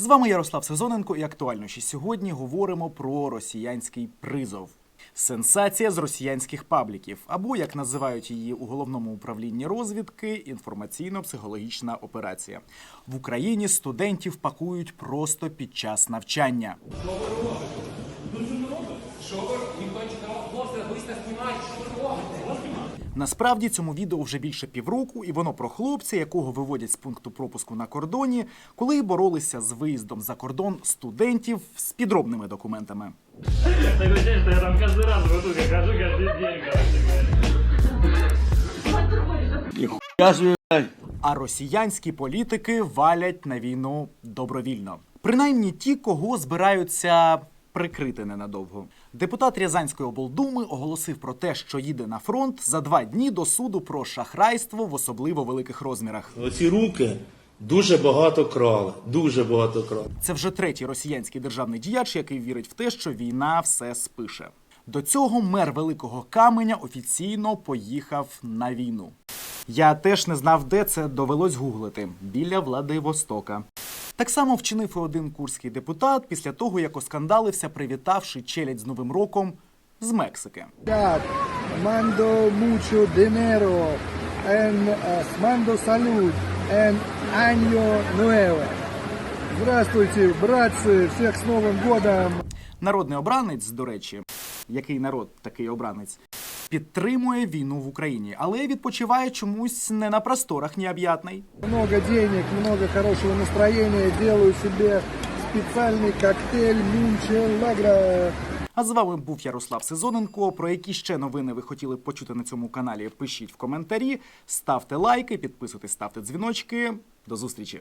З вами Ярослав Сезоненко і актуальніші сьогодні говоримо про росіянський призов. Сенсація з росіянських пабліків, або як називають її у головному управлінні розвідки, інформаційно-психологічна операція. В Україні студентів пакують просто під час навчання. Насправді цьому відео вже більше півроку, і воно про хлопця, якого виводять з пункту пропуску на кордоні, коли боролися з виїздом за кордон студентів з підробними документами. Я там раз день. А росіянські політики валять на війну добровільно. Принаймні ті, кого збираються прикрити ненадовго. Депутат Рязанської облдуми оголосив про те, що їде на фронт за два дні до суду про шахрайство в особливо великих розмірах. Оці руки дуже багато крали, дуже багато крали. Це вже третій росіянський державний діяч, який вірить в те, що війна все спише. До цього мер Великого Каменя офіційно поїхав на війну. Я теж не знав, де це довелось гуглити біля Владивостока. Так само вчинив і один курський депутат після того, як оскандалився, привітавши челядь з Новим роком з Мексики. Dinero en eh, mando salud en año. Здравствуйте, братцы, всех с Новым годом! Народний обранець, до речі, який народ такий обранець, підтримує війну в Україні, але відпочиває чомусь не на просторах необ'ятний. Много денег, много хорошего настроения, делаю себе специальный коктейль Мюнчен Лагра. А з вами був Ярослав Сезоненко. Про які ще новини ви хотіли б почути на цьому каналі? Пишіть в коментарі, ставте лайки, підписуйтесь, ставте дзвіночки. До зустрічі!